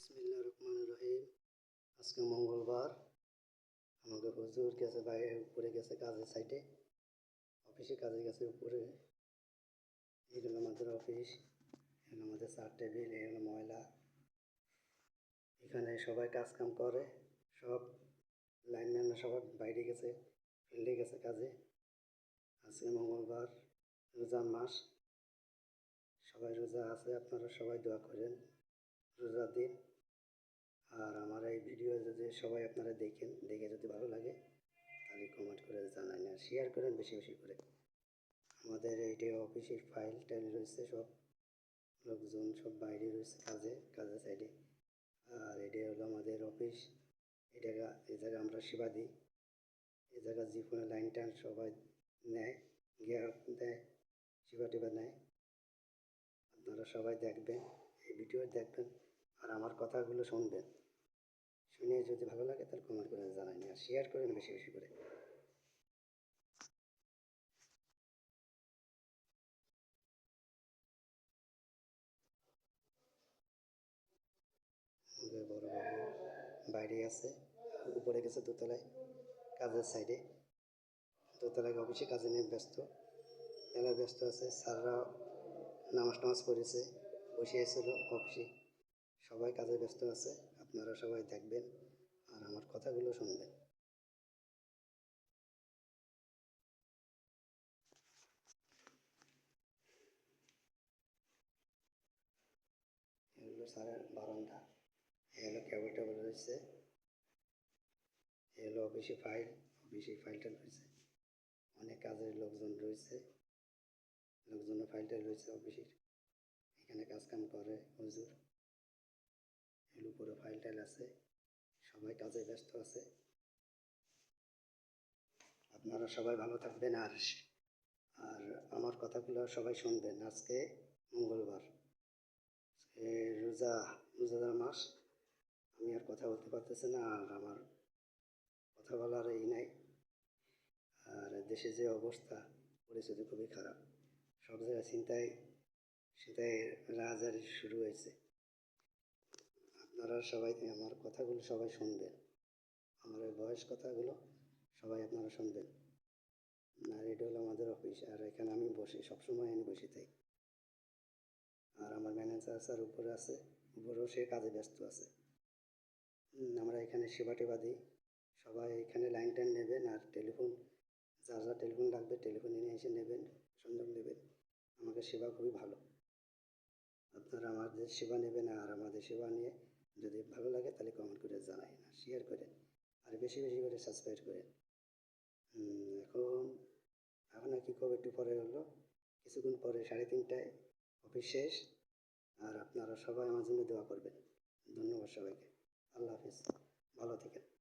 বিসমিল্লাহ রহমান রহিম। আজকে মঙ্গলবার। আমাদের হুজুর গেছে বাইরে, উপরে গেছে কাজের সাইডে অফিসে কাজে গেছে উপরে। এই আমাদের অফিস। এখানে আমাদের চার টেবিল হলো ময়লা। এখানে সবাই কাজ কাম করে। সব লাইনম্যানরা সবাই বাইরে গেছে ফিল্ডে গেছে কাজে। আজকে মঙ্গলবার রোজার মাস। সবাই রোজা আছে, আপনারা সবাই দোয়া করেন। রোজার দিন আর আমার এই ভিডিও যদি সবাই আপনারা দেখেন, দেখে যদি ভালো লাগে, তাহলে কমেন্ট করে জানাই না শেয়ার করেন বেশি বেশি করে। আমাদের এইটা অফিসের ফাইল টাইল রয়েছে সব। লোকজন সব বাইরে রয়েছে কাজে কাজে সাইডে আর এটা হলো আমাদের অফিস এই জায়গা এই জায়গা আমরা সেবা দিই। এই জায়গা যে কোনো লাইন টাইন সবাই নেয় গিয়ার দেয়, সেবা টেবা নেয়। আপনারা সবাই দেখবেন, এই ভিডিও দেখবেন, আর আমার কথাগুলো শুনবেন শুনে যদি ভালো লাগে তাহলে কমেন্ট করে জানাই আর শেয়ার করেন বেশি বেশি করে। বাইরে আছে, উপরে গেছে দোতলায়, কাজের সাইডে দোতলায় অফিসে কাজে নিয়ে ব্যস্ত এরা ব্যস্ত আছে, স্যাররা নামাজ টামাজ পড়েছে, বসে এসেছিল অফিসে। সবাই কাজে ব্যস্ত আছে, আপনারা সবাই দেখবেন আর আমার কথাগুলো শুনবেন। এগুলো স্যারের বারান্দা। এ হলো কেবল রয়েছে এ হলো অফিসে ফাইল অফিসে ফাইলটা রয়েছে। অনেক কাজের লোকজন রয়েছে। লোকজনের ফাইলটা রয়েছে অফিসের এখানে কাজ কাম করে হুজুর। এর উপরে ফাইল টাইল আছে। সবাই কাজে ব্যস্ত আছে। আপনারা সবাই ভালো থাকবেন আর আর আমার কথাগুলো সবাই শুনবেন। আজকে মঙ্গলবার। রোজা, রোজাদার মাস। আমি আর কথা বলতে পারতেছি না, আর আমার কথা বলার এই নাই। আর দেশে যে অবস্থা, পরিস্থিতি খুবই খারাপ। সব জায়গায় চিন্তায় চিন্তায় রাজারি শুরু হয়েছে। আপনারা সবাই, আমার কথাগুলো সবাই শুনবেন। আমার এই বয়স কথাগুলো সবাই আপনারা শুনবেন। আর এটা হলো আমাদের অফিস, আর এখানে আমি বসি, সবসময় আমি বসে থাকি। আমার ম্যানেজার উপরে আছে, উপরেও সে কাজে ব্যস্ত আছে। আমরা এখানে সেবা টেবা দিই। সবাই এখানে লাইন টাইন নেবেন আর টেলিফোন যার যার টেলিফোন লাগবে টেলিফোন এনে এসে নেবেন সংযোগ নেবেন। আমাদের সেবা খুবই ভালো। আপনারা আমাদের সেবা নেবেন আর আমাদের সেবা নিয়ে যদি ভালো লাগে তাহলে কমেন্ট করে জানাই না শেয়ার করেন। আর বেশি বেশি করে সাবস্ক্রাইব করেন। এখন এখন আর কি করব একটু পরে হলো। কিছুক্ষণ পরে সাড়ে তিনটায় অফিস শেষ। আপনারা সবাই আমার জন্য দোয়া করবেন। ধন্যবাদ সবাইকে। আল্লাহ হাফিজ। ভালো থাকেন।